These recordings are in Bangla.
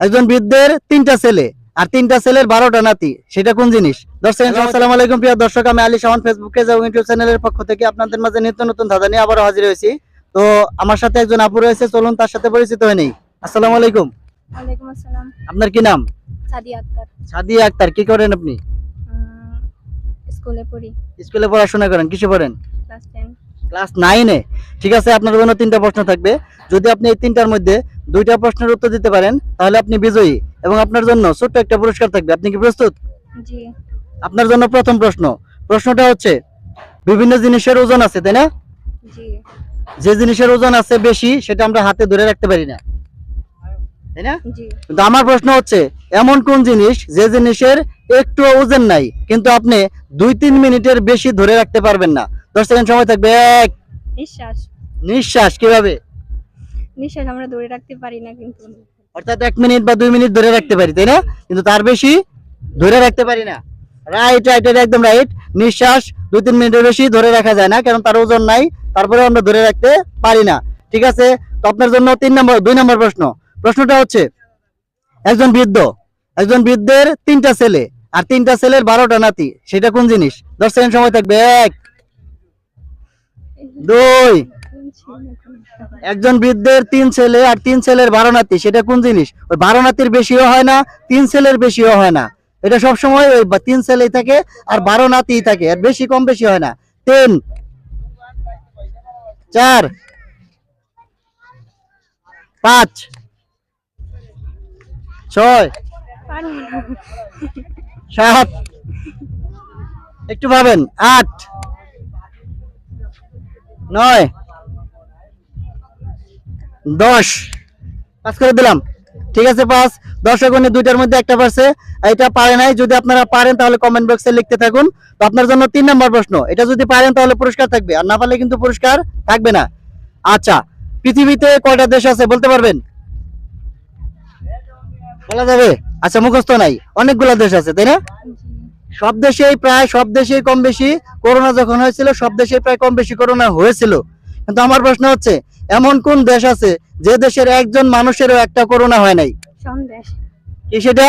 একজন বৃদ্ধের তিনটা ছেলে আর তিনটা ছেলের বারোটা নাতি। সেটা কোন জিনিস? দর্শক আসসালামু আলাইকুম প্রিয় দর্শক আমি আলী শাওন ফেসবুক পেজ এবং ইউটিউব চ্যানেলের পক্ষ থেকে আপনাদের মাঝে নিত্য নতুন ধাঁধা নিয়ে আবারও হাজির হয়েছি। তো আমার সাথে একজন আপু রয়েছে চলুন তার সাথে পরিচিত হয়ে নেই আসসালামু আলাইকুম। ওয়ালাইকুম আসসালাম। আপনার কি নাম? সাদিয়া আক্তার। সাদিয়া আক্তার কি করেন আপনি? স্কুলে পড়ি। স্কুলে পড়াশোনা করেন কিসে পড়েন? ক্লাস নাইনে। ঠিক আছে আপনার জন্য তিনটা প্রশ্ন থাকবে। যদি আপনি এই তিনটার মধ্যে দুইটা প্রশ্নের উত্তর দিতে পারেন তাহলে আপনি বিজয়ী এবং আপনার জন্য ছোট্ট একটা পুরস্কার থাকবে। আপনি কি প্রস্তুত? আপনার জন্য প্রথম প্রশ্ন। প্রশ্নটা হচ্ছে বিভিন্ন জিনিসের ওজন আছে তাই না? যে জিনিসের ওজন আছে বেশি সেটা আমরা হাতে ধরে রাখতে পারি না। তাই না? কিন্তু আমার প্রশ্ন হচ্ছে এমন কোন জিনিস যে জিনিসের একটু ওজন নাই কিন্তু আপনি দুই তিন মিনিটের বেশি ধরে রাখতে পারবেন না? দশ সেকেন্ড সময় থাকবে এক। নিঃশ্বাস। নিঃশ্বাস কীভাবে? নিঃশ্বাস আমরা ধরে রাখতে পারি না কিন্তু। অর্থাৎ এক মিনিট বা দুই মিনিট ধরে রাখতে পারি, তাই না? কিন্তু তার বেশি ধরে রাখতে পারি না। রাইট রাইট একদম রাইট নিঃশ্বাস দুই তিন মিনিটের বেশি ধরে রাখা যায় না, কারণ তার ওজন নাই তারপরে আমরা ধরে রাখতে পারি না। ঠিক আছে? তো আপনার জন্য তিন নম্বর, দুই নম্বর প্রশ্ন। প্রশ্নটা হচ্ছে, একজন বৃদ্ধ, একজন বৃদ্ধের তিনটা ছেলে, আর তিনটা ছেলের বারোটা নাতি, সেটা কোন জিনিস? দশ সেকেন্ড সময় থাকবে, এক, দুই একজন বৃদ্ধের তিন ছেলে আর তিন ছেলের বারো নাতি, সেটা কোন জিনিস? ওই বারো নাতির বেশিও হয় না, তিন ছেলের বেশিও হয় না। এটা সব সময় ওই তিন ছেলেই থাকে আর বারো থাকে আর বেশি কম বেশি হয় না। তিন, চার, পাঁচ, ছয়, সাত, একটু ভাবেন, আট, নয় দশ। পাস করে দিলাম। ঠিক আছে, পাস। গুণে দুইটার মধ্যে একটা পারছে। এটা পারে নাই। যদি আপনারা পারেন, তাহলে কমেন্ট বক্সে লিখতে থাকুন। তো আপনার জন্য তিন নম্বর প্রশ্ন। এটা যদি পারেন, তাহলে পুরস্কার থাকবে। আর না পারলে কিন্তু পুরস্কার থাকবে না। আচ্ছা পৃথিবীতে কয়টা দেশ আছে বলতে পারবেন? বলা যাবে? আচ্ছা মুখস্থ নাই। অনেকগুলো দেশ আছে, তাই না? সব দেশেই প্রায়, সব দেশেই কম বেশি। করোনা যখন হয়েছিল, সব দেশে প্রায় কম বেশি করোনা হয়েছিল। কিন্তু আমার প্রশ্ন হচ্ছে এমন কোন দেশ আছে যে দেশের একজন মানুষেরও একটা করোনা হয় নাই? সন্দেশ। কি সেটা?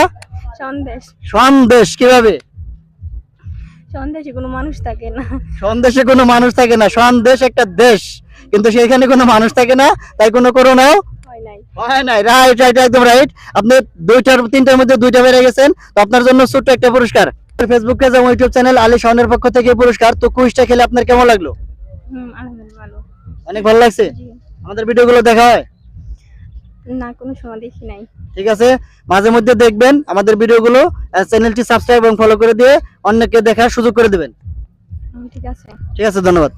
সন্দেশ। সন্দেশ কীভাবে? সন্দেশে কোনো মানুষ থাকে না। সন্দেশে কোনো মানুষ থাকে না। সন্দেশ একটা দেশ কিন্তু সেখানে কোনো মানুষ থাকে না তাই কোনো করোনাও হয় নাই। রাইট রাইট একদম রাইট আপনি দুইটার তিনটার মধ্যে দুইটা বেড়ে গেছেন তো আপনার জন্য ছোট্ট একটা পুরস্কার। ফেসবুক পেজ এবং ইউটিউব চ্যানেল আলী পক্ষ থেকে পুরস্কার। তো কুইজটা খেলে আপনার কেমন লাগল? অনেক ভালো লাগছে? আমাদের ভিডিওগুলো দেখা হয়? না কোনো সময় দেখি নাই। ঠিক আছে? মাঝে মধ্যে দেখবেন আমাদের ভিডিওগুলো চ্যানেলটি সাবস্ক্রাইব এবং ফলো করে দিয়ে অন্যকে দেখার সুযোগ করে দেবেন। ঠিক আছে। ঠিক আছে ধন্যবাদ।